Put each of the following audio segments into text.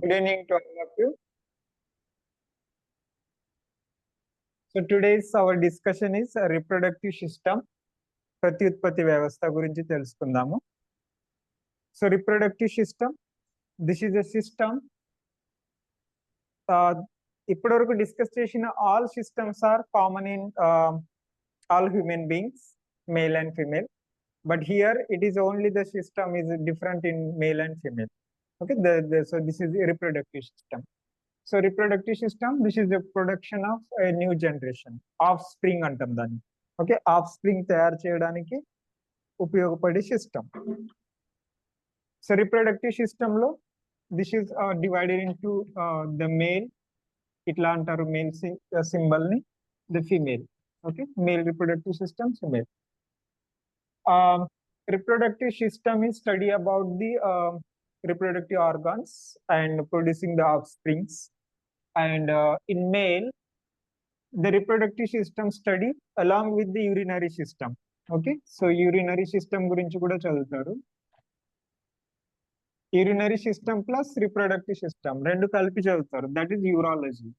Good evening to all of you. So today's our discussion is a reproductive system. ప్రత్యుత్పత్తి వ్యవస్థ గురించి తెలుసుకుందాము so reproductive system this is a system ఇప్పటివరకు discuss చేసిన all systems are common in all human beings male and female but here it is only the system is different in male and female okay the, the so this is a reproductive system. So reproductive system this is the production of a new generation offspring అంటాం దాన్ని. Okay of spring తయారు చేయడానికి ఉపయోగపడే system so reproductive సిస్టమ్లో this is divided into the male ఇట్లా అంటారు male సింబల్ని the female okay male reproductive system female reproductive system is study about the reproductive organs and producing the offsprings. And uh, in male, the reproductive system study along with the urinary system. Okay, so urinary system గురించి కూడా చదువుతారు urinary system plus reproductive system రెండు కలిపి చదువుతారు that is urology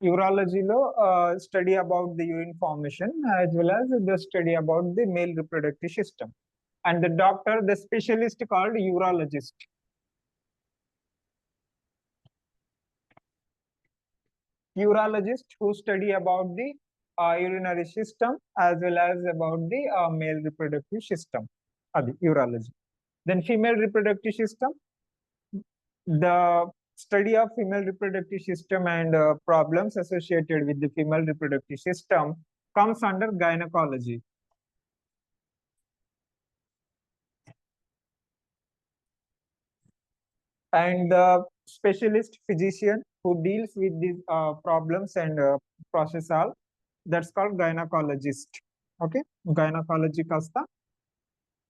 యూరాలజీలో study about the urine formation as well as the study about the male reproductive system and the doctor, the specialist called urologist. Urologist who study about the uh, urinary system as well as about the uh, male reproductive system. Adi, urology. Then female reproductive system, the study of female reproductive system and uh, problems associated with the female reproductive system comes under gynecology. And the specialist physician who deals with these uh, problems and uh, process all that's called gynecologist okay gynecology kasta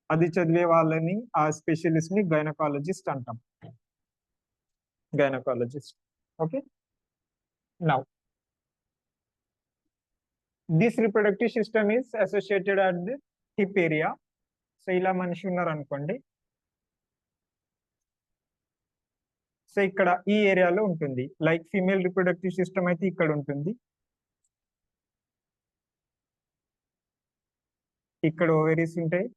అది చదివే వాళ్ళని ఆ స్పెషలిస్ట్ని gynaecologist అంటాం gynaecologist okay now this reproductive system is associated at the hip area so ఇలా మనిషి ఉన్నారు అనుకోండి సో ఇక్కడ ఈ ఏరియాలో ఉంటుంది. లైక్ ఫీమేల్ రిప్రొడక్టివ్ సిస్టమ్ అయితే ఇక్కడ ఉంటుంది. ఇక్కడ ఓవరీస్ ఉంటాయి.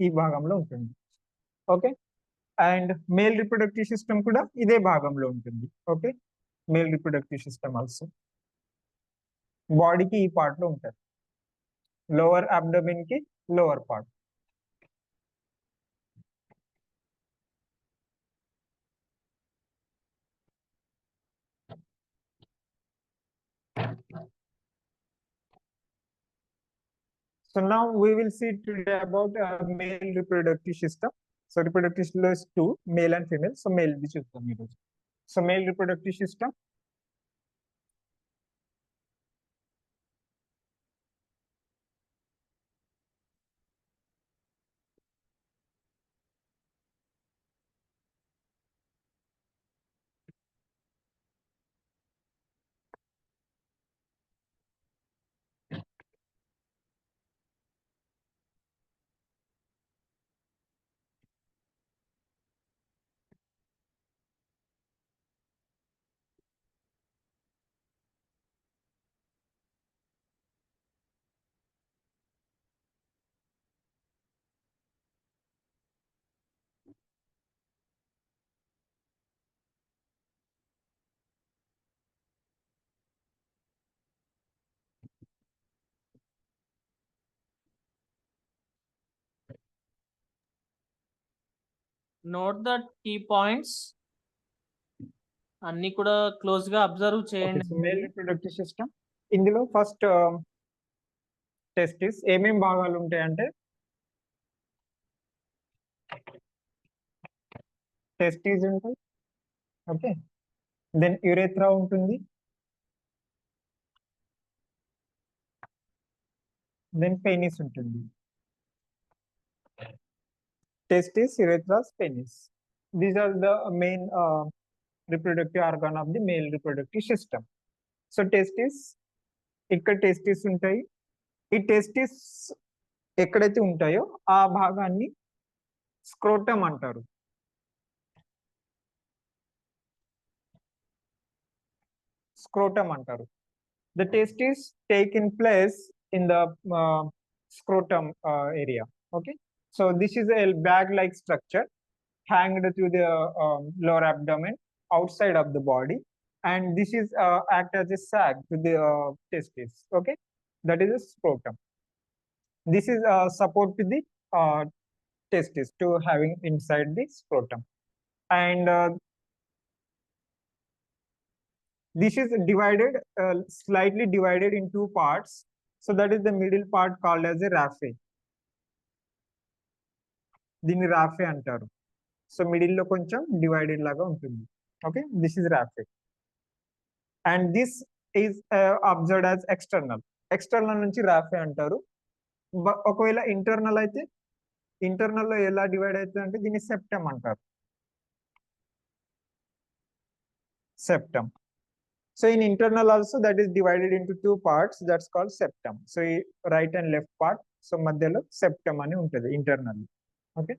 ఈ భాగంలో ఉంటుంది. Okay? And male reproductive system కూడా ఇదే భాగంలో ఉంటుంది. Okay? Male reproductive system also. బాడీకి ఈ పార్ట్లో ఉంటుంది lower abdomen lower part. So now we will see today about the male reproductive system. So reproductive system is two, male and female. So male, which is the middle. So male reproductive system, note the key points. అన్ని కూడా క్లోజ్గా observe చేయండి. Male reproductive system ఇందులో first testis ఏమేం భాగాలు ఉంటాయంటే testis ఉంటాయి. Okay then urethra ఉంటుంది. దెన్ పెనిస్ ఉంటుంది. Testis, urethras, penis. These are the main uh, reproductive organ of the male reproductive system. So testis, ఇక్కడ టెస్టిస్ ఉంటాయి ఈ టెస్టిస్ ఎక్కడైతే ఉంటాయో ఆ భాగాన్ని స్క్రోటమ్ అంటారు స్క్రోటమ్ అంటారు the testis take in place in the scrotum uh, area okay so this is a bag like structure hanged to the um, lower abdomen outside of the body. And this is uh, act as a sac to the uh, testis okay? That is a scrotum. This is uh, support to the uh, testis to having inside the scrotum. And uh, this is divided uh, slightly divided in two parts. So that is the middle part called as a raphe దీన్ని రాఫే అంటారు. So మిడిల్లో కొంచెం divided లాగా ఉంటుంది. Okay? This is raphe. And this is observed as external. External నుంచి raphe అంటారు. ఒకవేళ internal అయితే ఇంటర్నల్లో ఎలా డివైడ్ అవుతుంది అంటే దీన్ని సెప్టమ్ అంటారు. Septum. So in internal also that is divided into two parts that's called septum. So ఈ right and left part. So మధ్యలో septum అని ఉంటుంది internal. Okay,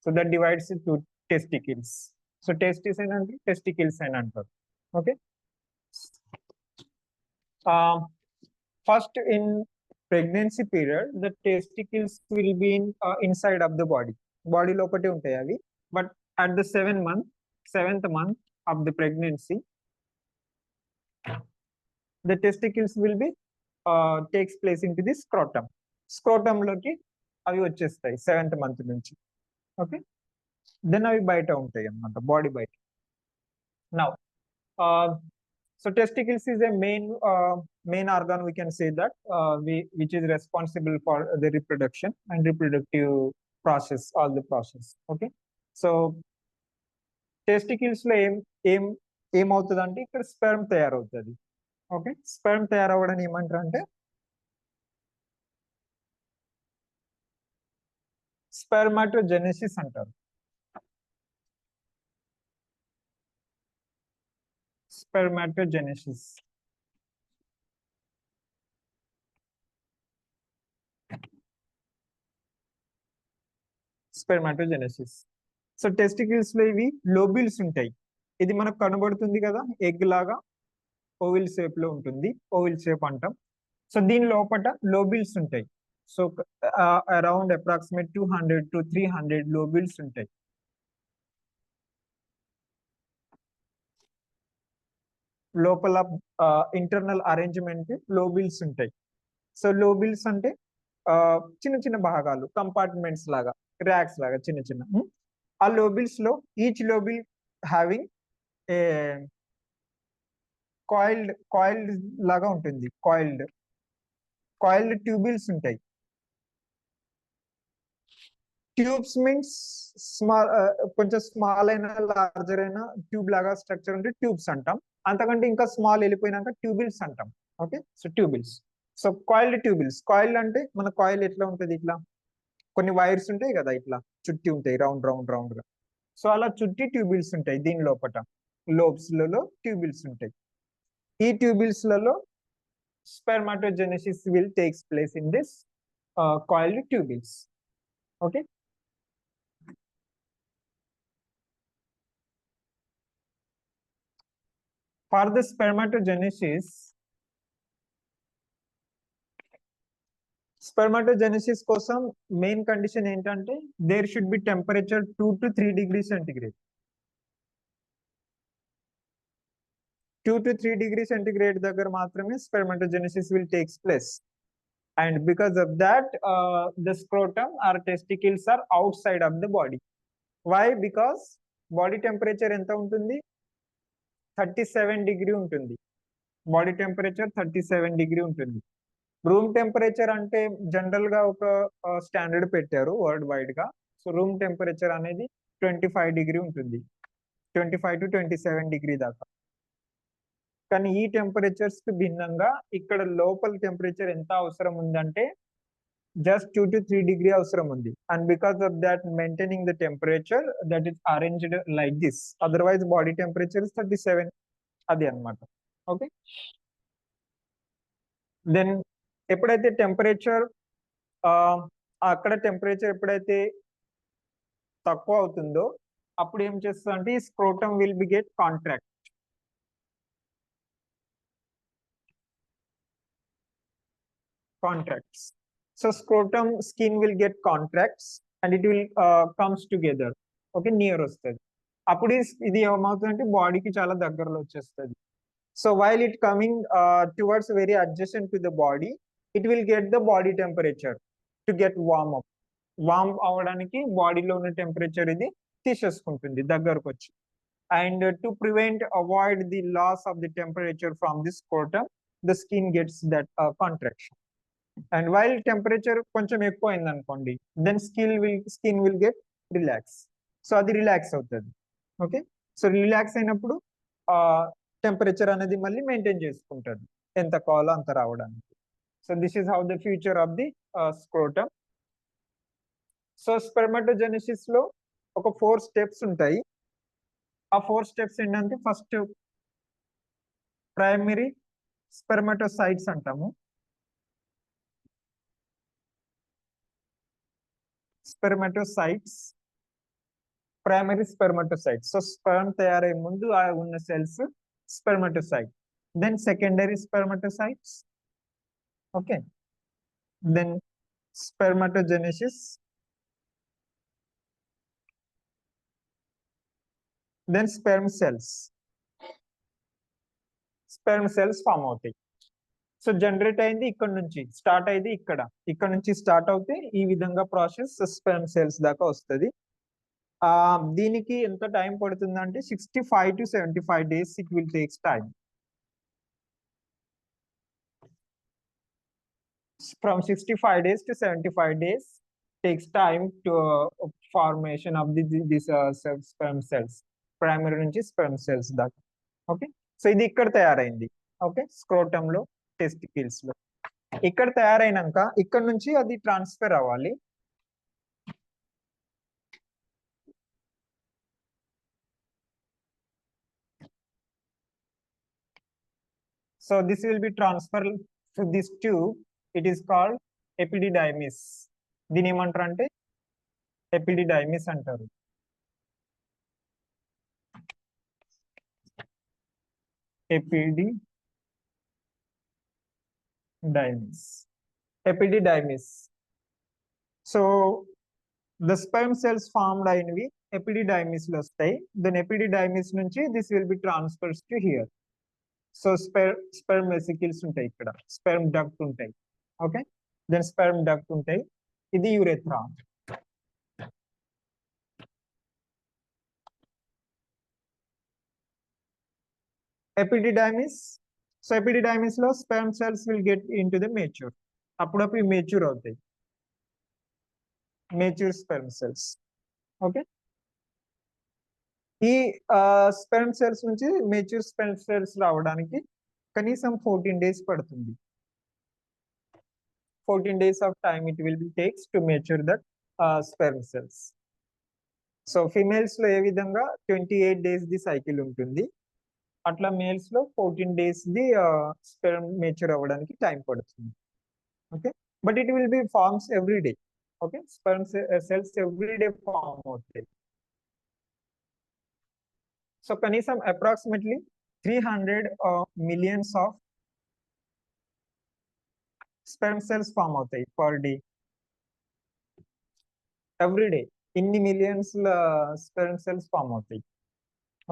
so that divides into testicles. So test is an antler, testicles and under. Okay. Um, first in pregnancy period, the testicles will be in uh, inside of the body. Body lokate untayi. But at the seventh month, seventh month of the pregnancy, the testicles will be uh, takes place into the scrotum. Scrotum loki అవి వచ్చేస్తాయి seventh month నుంచి. Okay? Then అవి బయట ఉంటాయి అన్నమాట body బయట. Now so testicles is a main main organ we can say that which is responsible for the reproduction and reproductive process all the process okay so టెస్టికల్స్లో ఏం ఏం ఏమవుతుంది అంటే ఇక్కడ స్పెర్మ్ తయారవుతుంది. ఓకే స్పెర్మ్ తయారవ్వడం ఏమంటారు అంటే స్పెర్మాటోజెనెసిస్ అంటారు. స్పెర్మాటోజెనెసిస్. స్పెర్మాటోజెనెసిస్. సో టెస్టికల్స్లో ఇవి లోబిల్స్ ఉంటాయి. ఇది మనకు కనబడుతుంది కదా ఎగ్ లాగా. ఓవిల్ షేప్లో ఉంటుంది. ఓవిల్ షేప్ అంటాం. సో దీని లోపల లోబిల్స్ ఉంటాయి. So around approximate two hundred to three hundred lobules ఉంటాయి. లోపల ఇంటర్నల్ అరేంజ్మెంట్ లోబిల్స్ ఉంటాయి. సో లోబిల్స్ అంటే ఆ, చిన్న చిన్న భాగాలు కంపార్ట్మెంట్స్ లాగా ర్యాక్స్ లాగా చిన్న చిన్న ఆ లోబిల్స్లో each lobule having a coiled coiled లాగా ఉంటుంది కాయిల్డ్. కాయిల్డ్ ట్యూబిల్స్ ఉంటాయి. ట్యూబ్స్ మీన్స్ స్మాల్ కొంచెం స్మాల్ అయినా లార్జర్ అయినా ట్యూబ్ లాగా స్ట్రక్చర్ ఉంటే ట్యూబ్స్ అంటాం. అంతకంటే ఇంకా స్మాల్ వెళ్ళిపోయినాక ట్యూబిల్స్ అంటాం. Okay? So tubules. So coiled tubules. Coil అంటే మన కాయిల్ ఎట్లా ఉంటది ఇట్లా? కొన్ని వైర్స్ ఉంటాయి కదా ఇట్లా? చుట్టి ఉంటాయి రౌండ్ రౌండ్ రౌండ్గా సో అలా చుట్టి ట్యూబిల్స్ ఉంటాయి దీని లోపట. లోబ్స్లలో ట్యూబిల్స్ ఉంటాయి. ఈ ట్యూబిల్స్లలో will takes place in this coiled tubules. Okay tubules okay for the spermatogenesis spermatogenesis కోసం మెయిన్ కండిషన్ ఏంటంటే there should be temperature two to three degree centigrade two to three degree centigrade దగ్గర మాత్రమే spermatogenesis will takes place and because of that the scrotum or testicles are outside of the body why because body temperature ఎంత ఉంటుంది? Thirty seven degree ఉంటుంది. Body temperature thirty seven degree ఉంటుంది. Room temperature అంటే జనరల్గా ఒక standard పెట్టారు world వైడ్గా so room temperature అనేది ట్వంటీ ఫైవ్ డిగ్రీ ఉంటుంది. Twenty five to twenty seven degree దాకా. కానీ ఈ టెంపరేచర్స్కి భిన్నంగా ఇక్కడ లోపల టెంపరేచర్ ఎంత అవసరం ఉందంటే just two to three degree అవసరం ఉంది. And because of that maintaining the temperature that is arranged like this otherwise body temperature is thirty seven అది అనమాట ఓకే దెన్ ఎప్పుడైతే టెంపరేచర్ అక్కడ టెంపరేచర్ ఎప్పుడైతే తక్కువ అవుతుందో అప్పుడు ఏం చేస్తుంది అంటే ఈ scrotum will be get contract contracts So scrotum skin will get contracts and it will uh, comes together. Okay near వస్తుంది. అప్పుడు ఇస్- ఇది ఏమవుతుందంటే బాడీకి చాలా దగ్గరలో వచ్చేస్తుంది. So while it coming towards very adjacent to the body it will get the body temperature to get warm up warm అవడానికి బాడీలో ఉన్న టెంపరేచర్ ఇది తీసేసుకుంటుంది దగ్గరకు వచ్చి and to prevent avoid the loss of the temperature from this scrotum the skin gets that contraction and while temperature కొంచెం ఎక్కువ అయింది అనుకోండి then skin will skin will get relax so అది రిలాక్స్ అవుతుంది. ఓకే సో రిలాక్స్ అయినప్పుడు temperature అనేది మళ్ళీ maintain చేసుకుంటుంది. ఎంత కావాలో అంత రావడానికి. So this is how the future of the scrotum so స్పెర్మటోజెనిసిస్లో ఒక ఫోర్ స్టెప్స్ ఉంటాయి. ఆ ఫోర్ స్టెప్స్ ఏంటంటే ఫస్ట్ ప్రైమరీ స్పెర్మటోసైట్స్ అంటాము. spermatocytes primary spermatocytes so sperm తయారయ్యే ముందు ఆ ఉన్న cells spermatocyte then secondary spermatocytes okay then spermatogenesis then sperm cells sperm cells form అవుతాయి సో జనరేట్ అయింది ఇక్కడ నుంచి స్టార్ట్ అయింది ఇక్కడ. ఇక్కడ నుంచి స్టార్ట్ అవుతే ఈ విధంగా ప్రాసెస్ స్పెర్మ్ సెల్స్ దాకా వస్తుంది. ఆ దీనికి ఎంత టైం పడుతుంది అంటే sixty five to seventy five days it will takes time from sixty five days to seventy five days takes time to formation of the this sperm cells primary నుంచి sperm cells దాకా. Okay so ఇది ఇక్కడ తయారైంది. Okay స్క్రోటంలో టెస్టికల్స్లో ఇక్కడ తయారైనాక ఇక్కడ నుంచి అది transfer అవ్వాలి So this will be transferred to this tube. It is called epididymis. దీని ఏమంటారు అంటే ఎపిడిడైమిస్ అంటారు ఎపిడి epididymis epididymis so the sperm cells formed అయినవి ఎపిడిడైమిస్లో వస్తాయి. దెన్ ఎపిడిడైమిస్ నుంచి this will be transfers to here so స్పెర్ sperm vesicles ఉంటాయి ఇక్కడ. స్పెర్మ్ డక్ట్ ఉంటాయి. ఓకే దెన్ స్పెర్మ్ డక్ట్ ఉంటాయి. ఇది urethra epididymis so ఎపిడిడైమిస్లో sperm cells will get into the mature అప్పుడప్పుడు మేచ్యూర్ అవుతాయి. మేచ్యూర్ స్పెర్మ్ సెల్స్ ఓకే ఈ sperm cells నుంచి mature sperm cells రావడానికి కనీసం ఫోర్టీన్ డేస్ పడుతుంది. Fourteen days of time it will be takes to mature that sperm cells so ఫిమేల్స్లో ఏ విధంగా twenty eight days the cycle ఉంటుంది? అట్లా మేల్స్లో fourteen days the sperm mature అవ్వడానికి time పడుతుంది. Okay but it will be forms every day okay sperm cells every day form అవుతాయి. So కనీసం approximately three hundred millions of sperm cells form అవుతాయి per day every day ఇన్ని millions sperm cells form అవుతాయి.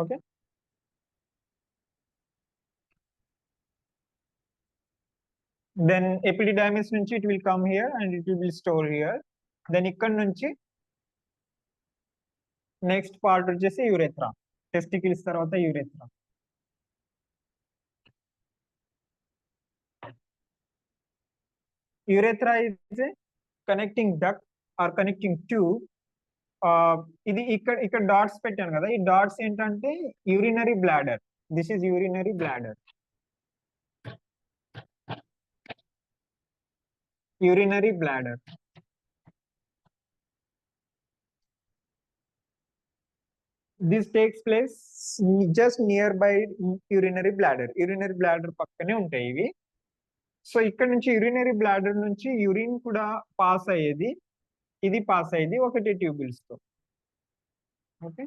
Okay then epididymis నుంచి it will come here and it will store here then ఇక్కడ నుంచి next part వచ్చేసి urethra testicles తర్వాత urethra urethra is connecting duct or connecting tube ఇది ఇక్కడ ఇక్కడ డాట్స్ పెట్టాను కదా. ఈ డాట్స్ ఏంటంటే urinary bladder this is urinary bladder urinary bladder this takes place just near by urinary bladder urinary bladder పక్కనే ఉంటాయి ఇవి. సో ఇక్కడ నుంచి యూరినరీ బ్లాడర్ నుంచి యూరిన్ కూడా పాస్ అయ్యేది. ఇది పాస్ అయ్యేది ఒకటి ట్యూబుల్స్తో. Okay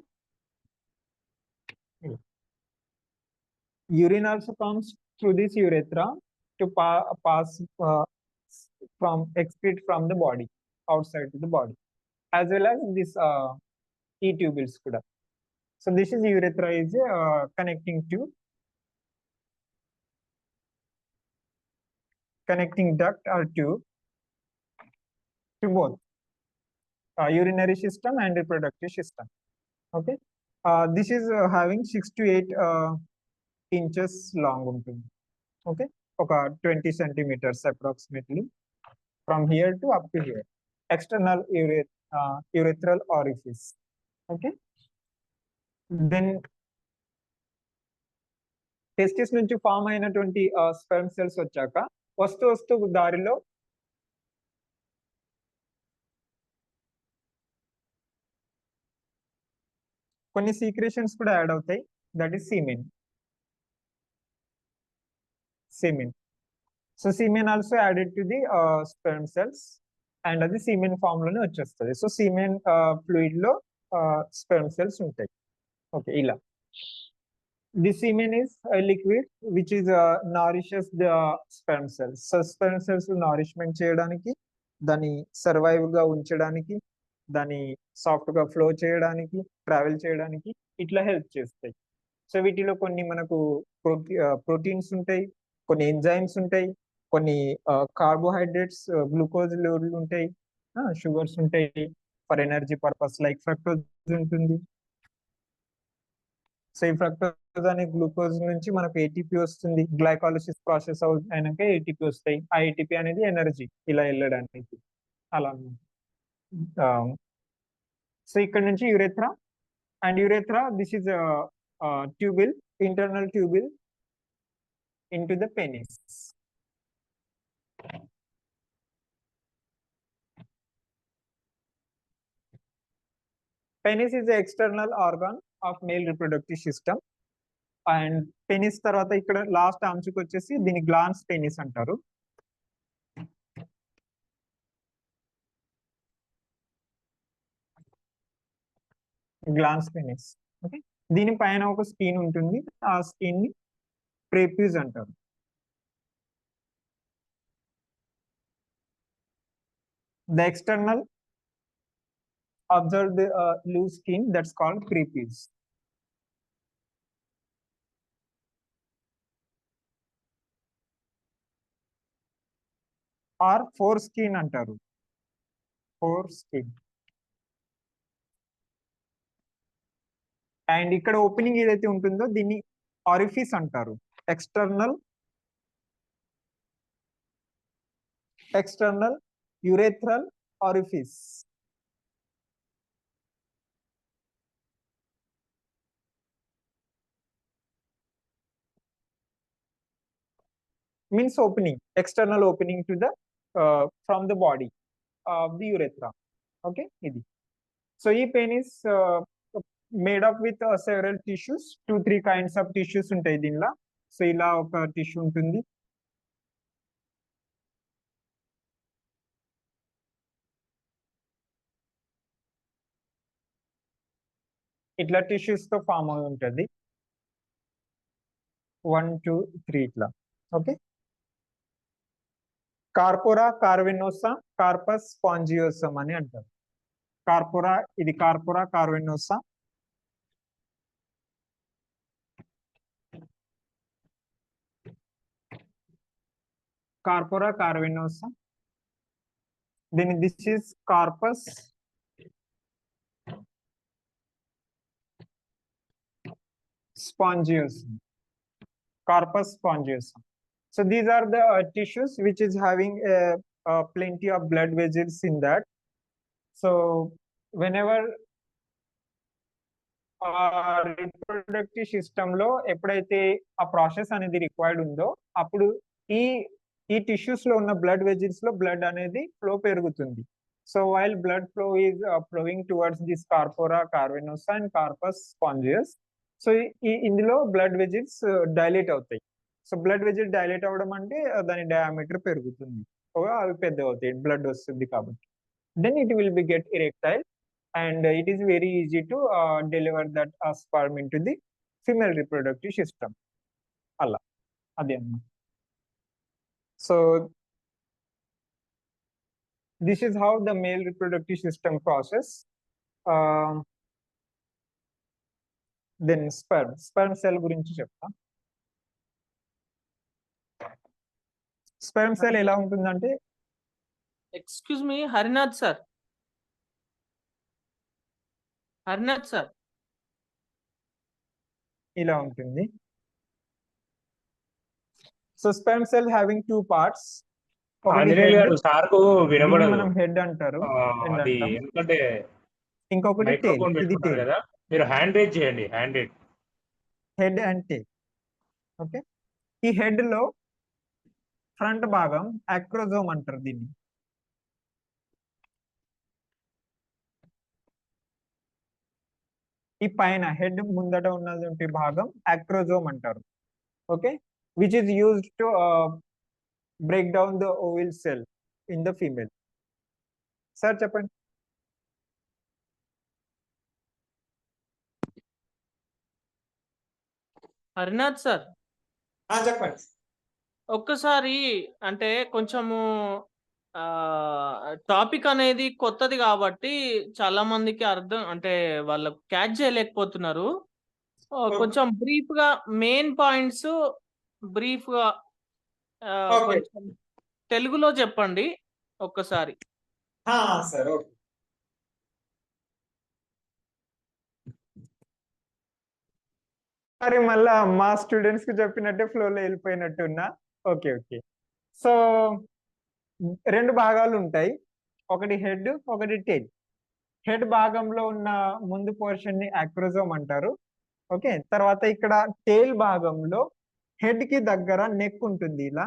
urine also comes through this urethra to pa- pass uh, from excrete from the body outside to the body as well as this uh, e tubules could have. So this is urethra is a uh, connecting tube, connecting duct or tube to both uh, urinary system and reproductive system. Okay, uh, this is uh, having six to eight uh, inches long. Okay, okay, twenty centimeters approximately. Centimeters approximately from here to up to here external urethral orifice okay then testis నుంచి form అయినటువంటి uh, sperm cells వచ్చాక వస్తూ వస్తూ దారిలో కొన్ని secretions కూడా add అవుతాయి. That is semen semen. So semen also added to the sperm cells and అది semen ఫామ్లోనే వచ్చేస్తుంది. సో సిమెన్ ఫ్లూయిడ్ uh, లో uh, స్పెర్మ్ సెల్స్ ఉంటాయి. ఓకే ఇలా. The semen is liquid which is nourishes the sperm cells so sperm cells nourishment చేయడానికి దాన్ని సర్వైవ్గా ఉంచడానికి దాన్ని సాఫ్ట్గా ఫ్లో చేయడానికి ట్రావెల్ చేయడానికి ఇట్లా హెల్ప్ చేస్తాయి. సో వీటిలో కొన్ని మనకు ప్రోటీన్స్ uh, ఉంటాయి కొన్ని ఎంజైమ్స్ ఉంటాయి కొన్ని కార్బోహైడ్రేట్స్ గ్లూకోజ్ లోడ్లు ఉంటాయి. షుగర్స్ ఉంటాయి for energy purpose like fructose ఉంటుంది. సో ఈ ఫ్రక్టోజ్ అనే గ్లూకోజ్ నుంచి మనకు ఏటీపీ వస్తుంది. గ్లైకాలసిస్ ప్రాసెస్ అయినాక ఏటీపీ వస్తాయి. ఆ ఏటీపీ అనేది ఎనర్జీ ఇలా వెళ్ళడానికి. అలా సో ఇక్కడ నుంచి urethra and urethra this is tubule internal tubule into the penis penis is external organ of male reproductive system and penis తర్వాత ఇక్కడ లాస్ట్ అంచుకు వచ్చేసి దీని గ్లాన్స్ పెనిస్ అంటారు. గ్లాన్స్ పెనిస్ ఓకే దీని పైన ఒక స్కిన్ ఉంటుంది. ఆ స్కిన్ని ప్రేప్యూజ్ అంటారు. the external observe the uh, loose skin that's called prepuce or foreskin అంటారు foreskin అండ్ ఇక్కడ ఓపెనింగ్ ఏదైతే ఉంటుందో దీన్ని ఆరిఫిస్ అంటారు external external urethral orifice. Means opening, external opening to the uh, from the body of the urethra. Okay, ఇది. So ఈ penis uh, made up with uh, several tissues, two three kinds of tissues ఉంటాయి దీనిలో. So ఇలా ఒక tissue ఉంటుంది ఇట్లా టిష్యూస్తో form అయి ఉంటుంది. వన్ టూ త్రీ ఇట్లా. Okay corpora cavernosa corpus spongiosum అని అంటారు. కార్పోరా ఇది కార్పోరా కార్వినోసా కార్పోరా కార్వినోసా దీని this is corpus spongiosum corpus spongiosum so these are the uh, tissues which is having uh, uh, plenty of blood vessels in that. So whenever reproductive సిస్టమ్లో ఎప్పుడైతే ఆ process అనేది required ఉందో అప్పుడు ఈ ఈ టిష్యూస్లో ఉన్న బ్లడ్ వెజిల్స్లో బ్లడ్ అనేది ఫ్లో పెరుగుతుంది. So while blood flow is flowing towards this corpora cavernosa and corpus spongiosum so ఈ ఇందులో బ్లడ్ వెజిల్స్ డైలేట్ అవుతాయి. సో బ్లడ్ వెజల్ డైలేట్ అవ్వడం అంటే ఆ, దాని డయామీటర్ పెరుగుతుంది. ఓ, అవి పెద్ద అవుతాయి బ్లడ్ వస్తుంది కాబట్టి. Then it will be get erectile and it is very easy to deliver that sperm into the female reproductive system అలా. అదే అన్నమాట. So this is how the male reproductive system process. Then sperm. Sperm cell గురించి చెప్తా. Sperm cell ఎలా ఉంటుందంటే? Excuse me Harinath sir Harinath sir ఇలా ఉంటుంది. So sperm cell having two parts మనం హెడ్ అంటారు. ఎందుకంటే ఇంకొకటి టేల్ ఇది టేల్ కదా. మీరు హ్యాండ్ రేజ్ చేయండి హ్యాండ్ రేజ్ హెడ్ అంటే ఓకే ఈ హెడ్లో ఫ్రంట్ భాగం అక్రోజోమ్ అంటారు దీన్ని. ఈ పైన హెడ్ ముందట ఉన్నటువంటి భాగం అక్రోజోమ్ అంటారు. Okay which is used to break down the ovule cell in the female sir చెప్పండి. హరినాథ్ సార్. చెప్పండి. ఒక్కసారి అంటే కొంచెము టాపిక్ అనేది కొత్తది కాబట్టి చాలా మందికి అర్థం అంటే వాళ్ళు క్యాచ్ చేయలేకపోతున్నారు. కొంచెం బ్రీఫ్గా మెయిన్ పాయింట్స్ బ్రీఫ్గా తెలుగులో చెప్పండి ఒక్కసారి. Sir okay. మరి మళ్ళా మా స్టూడెంట్స్కి చెప్పినట్టే ఫ్లోలో వెళ్ళిపోయినట్టున్నా ఓకే ఓకే సో రెండు భాగాలు ఉంటాయి. ఒకటి హెడ్ ఒకటి టెయిల్ హెడ్ భాగంలో ఉన్న ముందు పోర్షన్ని అక్రోజోమ్ అంటారు. ఓకే తర్వాత ఇక్కడ టేల్ భాగంలో హెడ్కి దగ్గర నెక్ ఉంటుంది ఇలా.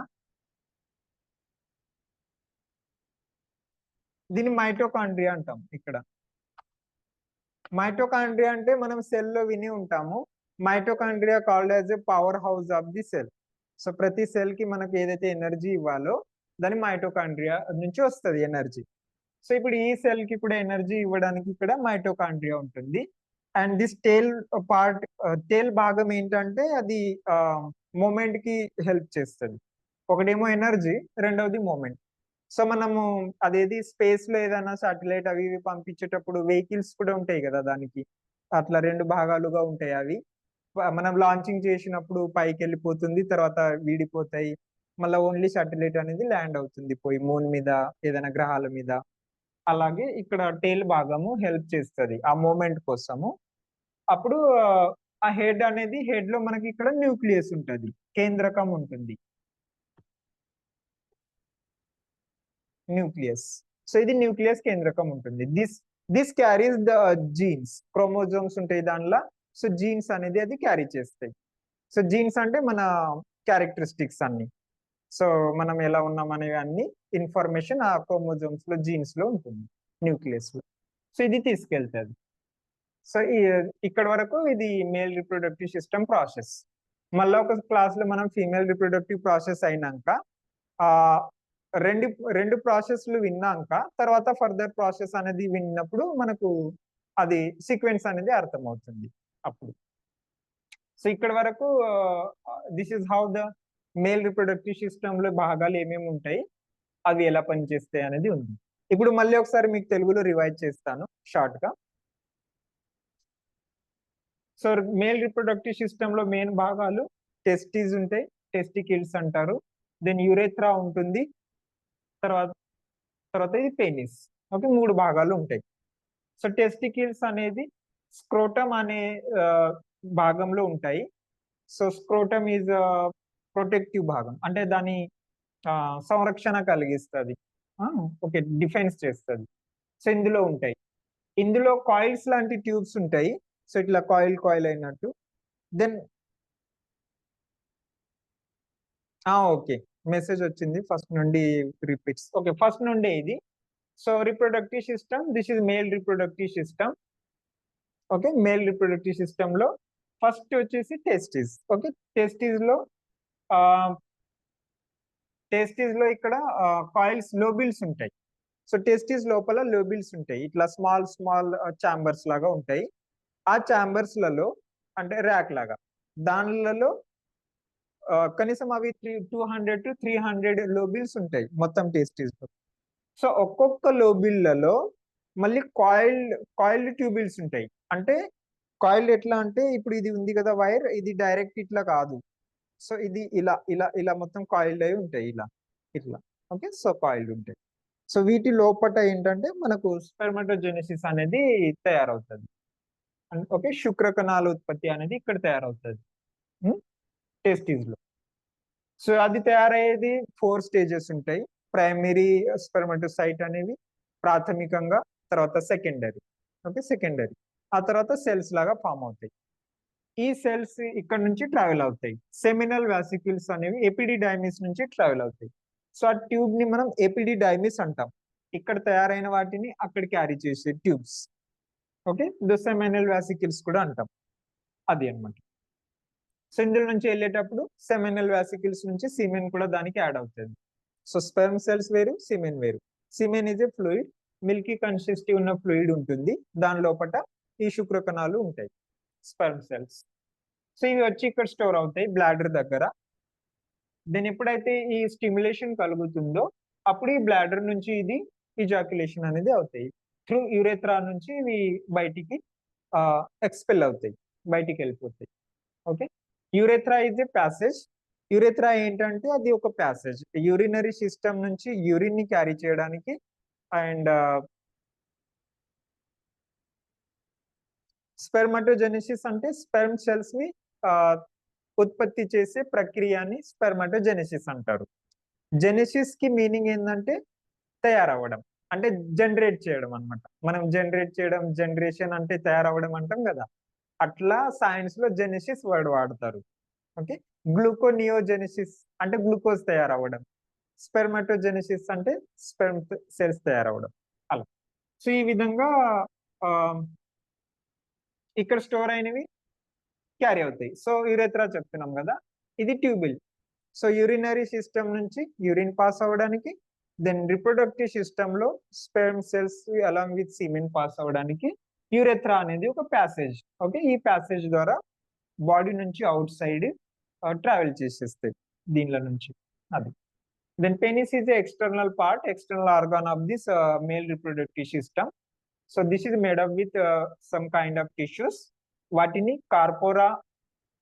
దీన్ని మైటోకాండ్రియా అంటాం ఇక్కడ. మైటోకాండ్రియా అంటే మనం సెల్లో విని ఉంటాము. Mitochondria called as a powerhouse of the cell so ప్రతి సెల్కి మనకి ఏదైతే ఎనర్జీ ఇవ్వాలో దాని మైటోకాండ్రియా నుంచి వస్తుంది ఎనర్జీ సో ఇప్పుడు ఈ సెల్కి కూడా ఎనర్జీ ఇవ్వడానికి ఇక్కడ మైటోకాండ్రియా ఉంటుంది. And this tail part tail భాగం ఏంటంటే అది uh, మూమెంట్కి హెల్ప్ చేస్తుంది. ఒకటేమో ఎనర్జీ రెండవది మూమెంట్ సో మనము అదేది స్పేస్లో ఏదైనా సాటిలైట్ అవి ఇవి పంపించేటప్పుడు వెహికల్స్ కూడా ఉంటాయి కదా దానికి. అట్లా రెండు భాగాలుగా ఉంటాయి అవి. మనం లాంచింగ్ చేసినప్పుడు పైకి వెళ్ళిపోతుంది తర్వాత వీడిపోతాయి. మళ్ళీ ఓన్లీ సాటిలైట్ అనేది ల్యాండ్ అవుతుంది పోయి మూన్ మీద ఏదైనా గ్రహాల మీద. అలాగే ఇక్కడ టేల్ భాగము హెల్ప్ చేస్తుంది ఆ మూమెంట్ కోసము. అప్పుడు ఆ, ఆ హెడ్ అనేది హెడ్లో మనకి ఇక్కడ న్యూక్లియస్ ఉంటుంది కేంద్రకం ఉంటుంది. న్యూక్లియస్ సో ఇది న్యూక్లియస్ కేంద్రకం ఉంటుంది. This this carries the genes chromosomes ఉంటాయి దానిలో. సో జీన్స్ అనేది అది క్యారీ చేస్తాయి. సో జీన్స్ అంటే మన క్యారెక్టరిస్టిక్స్ అన్ని. సో మనం ఎలా ఉన్నాం అనేవి అన్ని ఇన్ఫర్మేషన్ ఆ క్రోమోజోమ్స్లో జీన్స్లో ఉంటుంది న్యూక్లియస్లో సో ఇది తీసుకెళ్తుంది. సో ఇక్కడ వరకు ఇది మేల్ రిప్రొడక్టివ్ సిస్టమ్ ప్రాసెస్. మళ్ళీ ఒక క్లాస్లో మనం ఫీమేల్ రిప్రొడక్టివ్ ప్రాసెస్ అయినాక ఆ రెండు రెండు ప్రాసెస్లు విన్నాక తర్వాత ఫర్దర్ ప్రాసెస్ అనేది విన్నప్పుడు మనకు అది సీక్వెన్స్ అనేది అర్థమవుతుంది. అప్పుడు. సో ఇక్కడ వరకు this is how the male reproductive సిస్టమ్లో భాగాలు ఏమేమి ఉంటాయి అవి ఎలా పనిచేస్తాయి అనేది ఉంది. ఇప్పుడు మళ్ళీ ఒకసారి మీకు తెలుగులో రివైజ్ చేస్తాను షార్ట్గా సో మేల్ రిప్రొడక్టివ్ సిస్టమ్లో మెయిన్ భాగాలు టెస్టీస్ ఉంటాయి టెస్టికిల్స్ అంటారు. దెన్ యురేత్రా ఉంటుంది తర్వాత తర్వాత ఇది పెనిస్ ఓకే మూడు భాగాలు ఉంటాయి. సో టెస్టికిల్స్ అనేది స్క్రోటమ్ అనే భాగంలో ఉంటాయి. సో స్క్రోటమ్ ఈజ్ ప్రొటెక్టివ్ భాగం. అంటే దాని సంరక్షణ కలిగిస్తుంది. ఓకే డిఫెన్స్ చేస్తుంది. సో ఇందులో ఉంటాయి. ఇందులో కాయిల్స్ లాంటి ట్యూబ్స్ ఉంటాయి. సో ఇట్లా కాయిల్ కాయిల్ అయినట్టు. Then okay. మెసేజ్ వచ్చింది. ఫస్ట్ నుండి రిపీట్స్. ఓకే ఫస్ట్ నుండి ఇది. So reproductive system. This is male reproductive system. Okay male reproductive సిస్టమ్లో ఫస్ట్ వచ్చేసి టెస్టిస్. ఓకే టెస్టిస్లో టెస్టిస్లో టేస్టీస్లో ఇక్కడ కాయిల్స్ లోబిల్స్ ఉంటాయి. సో టెస్టిస్ లోపల లోబిల్స్ ఉంటాయి. ఇట్లా స్మాల్ స్మాల్ చాంబర్స్ లాగా ఉంటాయి. ఆ ఛాంబర్స్లలో అంటే ర్యాక్ లాగా దానిలలో కనీసం అవి three two hundred to three hundred lobules ఉంటాయి మొత్తం టేస్టీస్లో. సో ఒక్కొక్క లోబిల్లలో మళ్ళీ కాయిల్డ్ కాయిల్డ్ ట్యూబిల్స్ ఉంటాయి. అంటే కాయిల్ ఎట్లా అంటే ఇప్పుడు ఇది ఉంది కదా వైర్ ఇది డైరెక్ట్ ఇట్లా కాదు. సో ఇది ఇలా ఇలా ఇలా మొత్తం కాయిల్డ్ అయి ఉంటాయి ఇలా ఇట్లా. ఓకే సో కాయిల్డ్ ఉంటాయి. సో వీటి లోపట ఏంటంటే మనకు స్పెర్మటోజెనిసిస్ అనేది తయారవుతుంది. ఓకే శుక్రకణాల ఉత్పత్తి అనేది ఇక్కడ తయారవుతుంది. టెస్టీస్లో. సో అది తయారయ్యేది ఫోర్ స్టేజెస్ ఉంటాయి. ప్రైమరీ స్పెర్మటోసైట్ అనేవి ప్రాథమికంగా తర్వాత సెకండరీ. Okay secondary. ఆ తర్వాత సెల్స్ లాగా ఫామ్ అవుతాయి. ఈ సెల్స్ ఇక్కడ నుంచి ట్రావెల్ అవుతాయి. సెమినల్ వ్యాసిక్యూల్స్ అనేవి ఎపిడి డైమిస్ నుంచి ట్రావెల్ అవుతాయి. సో ఆ ట్యూబ్ని మనం ఎపిడి డైమిస్ అంటాం. ఇక్కడ తయారైన వాటిని అక్కడ క్యారీ చేసే ట్యూబ్స్ ఓకే సెమినల్ వ్యాసిక్యూల్స్ కూడా అంటాం. అది అనమాట సో ఇందులో నుంచి వెళ్ళేటప్పుడు సెమినల్ వాసిక్యూల్స్ నుంచి సిమెన్ కూడా దానికి యాడ్ అవుతుంది. సో స్పెర్మ్ సెల్స్ వేరు సిమెన్ వేరు. Semen is a fluid milky consistency ఉన్న ఫ్లూయిడ్ ఉంటుంది. దాని లోపల ఈ శుక్రకణాలు ఉంటాయి. Sperm cells. సో ఇవి వచ్చి ఇక్కడ స్టోర్ అవుతాయి బ్లాడర్ దగ్గర. దెన్ ఎప్పుడైతే ఈ స్టిమ్యులేషన్ కలుగుతుందో అప్పుడు ఈ బ్లాడర్ నుంచి ఇది ఇజాక్యులేషన్ అనేది అవుతాయి. త్రూ యురేత్రా నుంచి ఇవి బయటికి ఎక్స్పెల్ అవుతాయి. బయటికి వెళ్ళిపోతాయి. Okay? Urethra is a passage. Urethra ఏంటంటే అది ఒక ప్యాసేజ్. యూరినరీ సిస్టమ్ నుంచి యూరిన్ని క్యారీ చేయడానికి అండ్ స్పెర్మటోజెనిసిస్ అంటే స్పెర్మ్ సెల్స్ని ఆ, ఉత్పత్తి చేసే ప్రక్రియని స్పెర్మటోజెనిసిస్ అంటారు. జెనిసిస్కి మీనింగ్ ఏంటంటే తయారవ్వడం అంటే జనరేట్ చేయడం అన్నమాట. మనం జనరేట్ చేయడం జనరేషన్ అంటే తయారవ్వడం అంటాం కదా. అట్లా సైన్స్లో జెనిసిస్ వర్డ్ వాడతారు. ఓకే? గ్లూకోనియోజెనిసిస్ అంటే గ్లూకోజ్ తయారవ్వడం. స్పెర్మటోజెనిసిస్ అంటే స్పెర్మ్ సెల్స్ తయారవ్వడం. అలా. సో ఈ విధంగా ఆ, ఇక్కడ స్టోర్ అయినవి క్యారీ అవుతాయి. సో యురేత్రా చెప్తున్నాం కదా ఇది ట్యూబిల్ సో యూరినరీ సిస్టమ్ నుంచి యూరిన్ పాస్ అవ్వడానికి దెన్ రిప్రొడక్టివ్ సిస్టమ్లో sperm cells along with semen pass అవ్వడానికి యూరెత్రా అనేది ఒక ప్యాసేజ్ ఓకే ఈ ప్యాసేజ్ ద్వారా బాడీ నుంచి అవుట్ సైడ్ ట్రావెల్ చేసేస్తాయి దీనిలో నుంచి. అది. Then penis is external part external organ of this male reproductive system so this is made up with some kind of tissues వాటిని కార్పోరా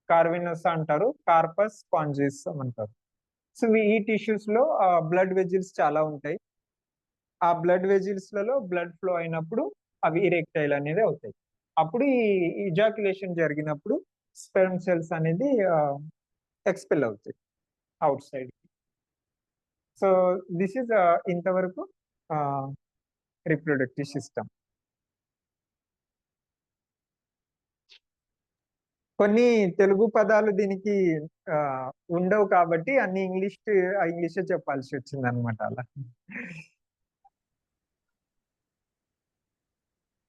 కార్వినస్ అంటారు కార్పస్ స్పాంజిస్ అంటారు సో ఈ టిష్యూస్లో బ్లడ్ వెజిల్స్ చాలా ఉంటాయి. ఆ బ్లడ్ వెజిల్స్లలో బ్లడ్ ఫ్లో అయినప్పుడు అవి ఇరెక్టైల్ అనేది అవుతాయి. అప్పుడు ఈ ఇజాక్యులేషన్ జరిగినప్పుడు స్పెర్మ్ సెల్స్ అనేది ఎక్స్పెల్ అవుతాయి. Outside so this is ఇంతవరకు రిప్రొడక్టివ్ సిస్టమ్ కొన్ని తెలుగు పదాలు దీనికి ఉండవు కాబట్టి అన్ని ఇంగ్లీష్ ఇంగ్లీషే చెప్పాల్సి వచ్చింది అనమాట అలా.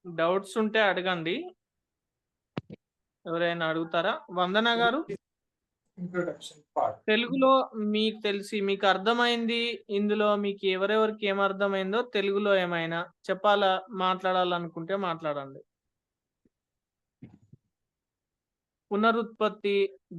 డౌట్స్ ఉంటే అడగండి. ఎవరైనా అడుగుతారా? వందన గారు? ఇంట్రొడక్షన్ పార్ట్ తెలుగులో మీకు తెలిసి మీకు అర్థమైంది ఇందులో మీకు ఎవరెవరికి ఏం అర్థమైందో తెలుగులో ఏమైనా చెప్పాలా మాట్లాడాలనుకుంటే మాట్లాడండి. पुनरुत्पत्ति